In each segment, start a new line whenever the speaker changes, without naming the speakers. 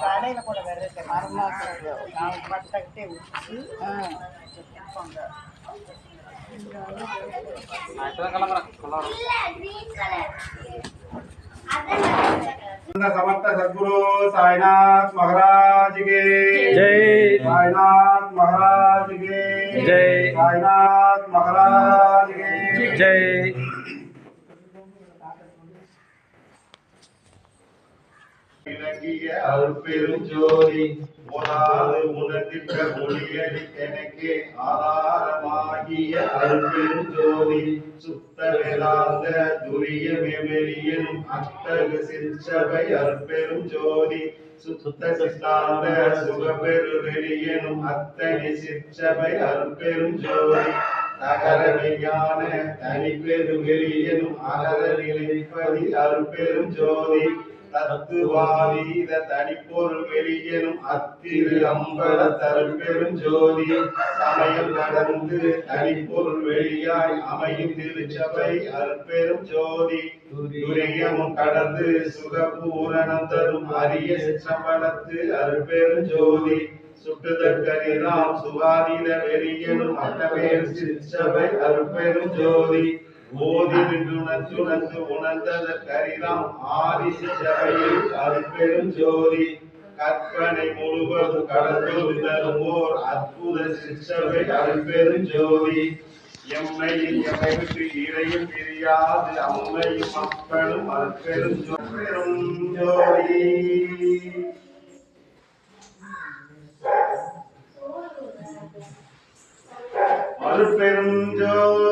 கடையில் கூட வேற இருக்கு மறுநாள் நாலு பட்டக்கிட்டே உச்சி கொடுப்பாங்க
समर्थ सदगुरु साईनाथ महाराज के
जय
साईनाथ महाराज के
जय
साईनाथ महाराज के
जय
அருப்பெரும் ஜோதி போதாது உணர்ந்திட்ட மொழியடி எனக்கே ஆதாரமாகிய அருப்பெரும் ஜோதி. சுத்த வேதாந்த துரிய மெமெரியனும் அத்தகு சிற்சபை அற்பெரும் ஜோதி. சுத்த சித்தாந்த சுகபெரு வெளியனும் அத்தனை சிற்சபை அற்பெரும் ஜோதி. தகர விஞ்ஞான தனிப்பெரு வெளியனும் அகர நிலைப்பதி அற்பெரும் ஜோதி. அருட்பெருஞ்சோதி தத்துவாதீத தனிப்பொருள் வெளியனும் அத்திரு அம்பல தருப்பெரும் ஜோதி. சமயம் நடந்து தனிப்பொருள் வெளியாய் அமையும் திருச்சபை அற்பெரும் ஜோதி. துரியமும் கடந்து சுகபூரணம் தரும் அரிய சிற்றம்பலத்து அற்பெரும் ஜோதி. சுட்டுதற்கரிதாம் சுகாதீத வெளியனும் அட்டவேறு சிற்றபை அற்பெரும் ஜோதி. ஓதி நின்றுணர்ந்து உணர்ந்து உணர்ந்ததற்கரிதாம் ஆதி சிற்றபையில் அருட்பெரும் ஜோதி. கற்பனை முழுவதும் கடந்து தரும் அற்புத சிற்றபை அருட்பெரும் ஜோதி. எம்மையில் எம்மை விட்டு பிரியாது அம்மையும் அற்பெரும் ஜோதி. ஜோதி.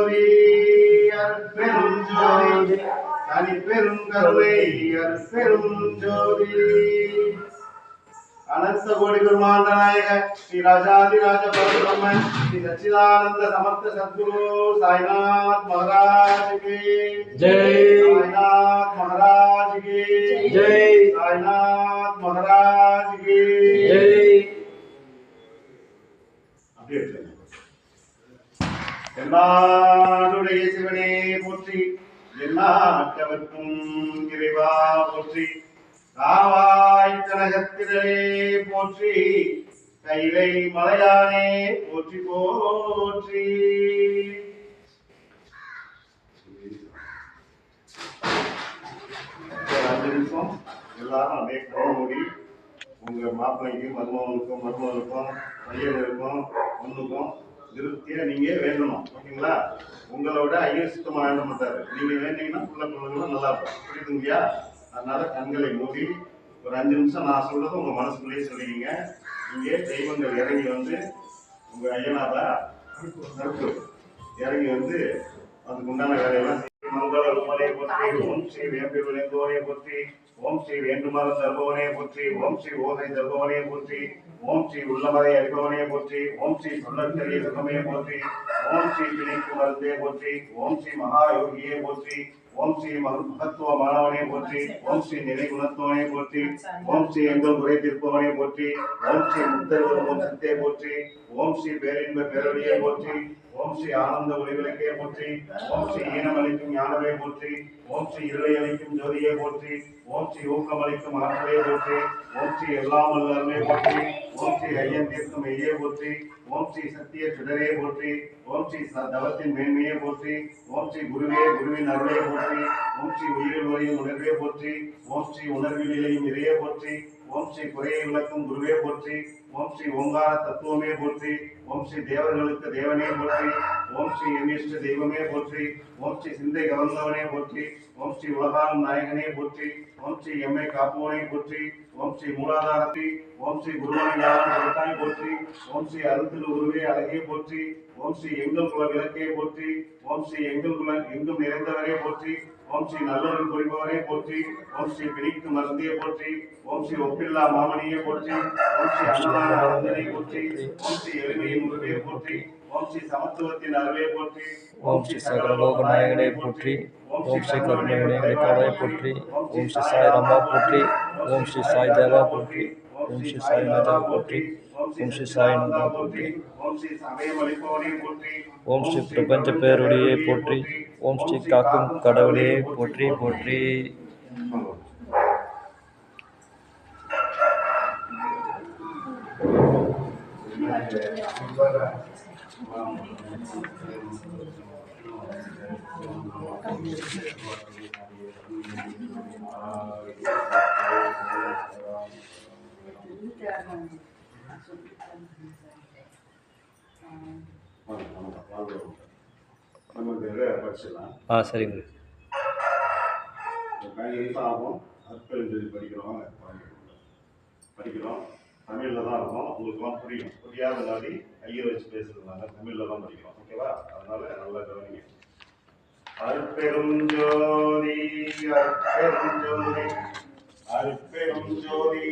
தனிப்பெரும் கருணை அருட்பெரும் ஜோதி அனந்த கோடி பிரம்மாண்ட நாயக ஸ்ரீ ராஜாதிராஜ பரபிரம்மன் ஸ்ரீ சச்சிதானந்த Samarth Sadhguru Sainath Maharaj K
Jai.
Sainath Maharaj K
Jai.
Sainath Maharaj K
Jai
அப்படியே எடுத்துக்கங்க. எல்லாருடைய சிவனே போற்றி எல்லாட்டவர்க்கும் இறைவா போற்றி. காவாய் கனகத்திரளே போற்றி. கைலை மலையானே போற்றி போற்றி. அஞ்சு நிமிஷம். எல்லாரும் அப்படியே கவனம் மூடி. உங்க மாப்பிள்ளைக்கும் மருமகனுக்கும் மருமகனுக்கும் பையனுக்கும் ஒண்ணுக்கும் திருப்தியா நீங்க வேண்டணும் ஓகேங்களா? உங்களோட ஐயர் சுத்தமா வேண்ட மாட்டாரு. நீங்க வேண்டீங்கன்னா உள்ள பிள்ளைங்களும் நல்லா இருக்கும். புரியுதுங்கய்யா அதனால கண்களை மூடி ஒரு அஞ்சு நிமிஷம் நான் சொல்றது உங்க மனசுக்குள்ளேயே சொல்லிக்கிங்க இங்கே தெய்வங்கள் இறங்கி வந்து உங்க ஐயனாரா கருப்பு இறங்கி வந்து அதுக்கு உண்டான வேலையெல்லாம் செய்யும். மங்கள ரூபனே போற்றி ஓம் ஸ்ரீ வேம்பிடுவனே ஓம் ஸ்ரீ வேண்டுமரம் தருபவனே போற்றி ஓம் ஸ்ரீ ஓகை தருபவனே போற்றி ஓம் ஸ்ரீ உள்ளமதை அறிபவனே போற்றி ஓம் ஸ்ரீ சொல்லற்கரிய சுகமே போற்றி ஓம் ஸ்ரீ பிணைக்கு மருந்தே போற்றி ஓம் ஸ்ரீ மகா யோகியே போற்றி ஓம் ஸ்ரீ மகத்துவ மாணவனை போற்றி ஓம் ஸ்ரீ நிலை குணத்துவனை போற்றி ஓம் ஸ்ரீ எங்கள் குறை திருப்பவனை போற்றி ஓம் ஸ்ரீ முத்தர் வருவோம் சத்தே போற்றி ஓம் ஸ்ரீ பேரின்ப பேரொழியே போற்றி ஓம் ஸ்ரீ ஆனந்த ஒளிவிளக்கே போற்றி ஓம் ஸ்ரீ ஈனம் அளிக்கும் ஞானமே போற்றி ஓம் ஸ்ரீ இருளை அளிக்கும் ஜோதியை போற்றி ஓம் ஸ்ரீ ஊக்கம் அளிக்கும் ஆற்றலே போற்றி ஓம் ஸ்ரீ எல்லாம் வல்லருளே போற்றி ஓம் ஸ்ரீ ஐயன் தீர்க்கும் மெய்யே போற்றி ஓம் ஸ்ரீ சத்திய சுடரே போற்றி ஓம் ஸ்ரீ தவத்தின் மேன்மையே போற்றி ஓம் ஸ்ரீ குருவே குருவின் அருளே போற்றி ஓம் ஸ்ரீ உயிரில் உரையும் உணர்வே போற்றி ஓம் ஸ்ரீ உணர்வில் இலையும் இறையே போற்றி ஓம் ஸ்ரீ குறையை விளக்கும் குருவே போற்றி ஓம் ஸ்ரீ ஓங்கார தத்துவமே போற்றி ஓம் ஸ்ரீ தேவர்களுக்கு தேவனே போற்றி ஓம் ஸ்ரீ எண்ணிஷ்ட தெய்வமே போற்றி ஓம் ஸ்ரீ சிந்தை கவர்ந்தவனே போற்றி ஓம் ஸ்ரீ உலகாலும் நாயகனே போற்றி ஓம் ஸ்ரீ எம்மை காப்பவனே போற்றி ஓம் ஸ்ரீ மூலாதாரத்தை ஓம் ஸ்ரீ குருவனை போற்றி ஓம் ஸ்ரீ அருந்தில் உருவே அழகே போற்றி ஓம் ஸ்ரீ எங்கள் குல விளக்கே போற்றி ஓம் ஸ்ரீ எங்கள் குல எங்கும் நிறைந்தவரே போற்றி ஓம் ஸ்ரீ நல்லொருள் புரிபவரே போற்றி ஓம் ஸ்ரீ பிணிக்கு மருந்தியே போற்றி ஓம் ஸ்ரீ ஒப்பில்லா மாமணியே போற்றி ஓம் ஸ்ரீ அன்னதான அருந்தனை போற்றி ஓம் ஸ்ரீ எளிமையின் உருவே போற்றி ஓம் ஸ்ரீ சமத்துவத்தின் அருளே போற்றி
ஓம் ஸ்ரீ சகலலோக நாயகனே போற்றி ஓம் ஸ்ரீ கருணையுடைய காவாய் போற்றி ஓம் ஸ்ரீ சாய் ராமா போற்றி ஓம் ஸ்ரீ சாய் தேவா போற்றி ஓம் ஸ்ரீ சாய் நாதா போற்றி ஓம் ஸ்ரீ சாய் நாதா போற்றி
ஓம் ஸ்ரீ சமயமளிப்பவனே போற்றி
ஓம் ஸ்ரீ பிரபஞ்ச பேருடையே போற்றி ओम श्री काकुम कड़वे
पोट्री पोट्री। படிச்சிடலாம்
ஆ சரிங்க.
ஆகும்? அற்பெருஞ்சொல்லி படிக்கிறோம் படிக்கிறோம் தமிழில் தான் இருக்கும். உங்களுக்குலாம் புரியும். புரியாத மாதிரி ஐயர் வச்சு பேசுறதுனால தமிழில் தான் படிக்கிறோம். ஓகேவா? அதனால நல்லா கவனிங்க. அற்பெரும் ஜோதி அற்பெரும் ஜோதி அற்பெரும் ஜோதி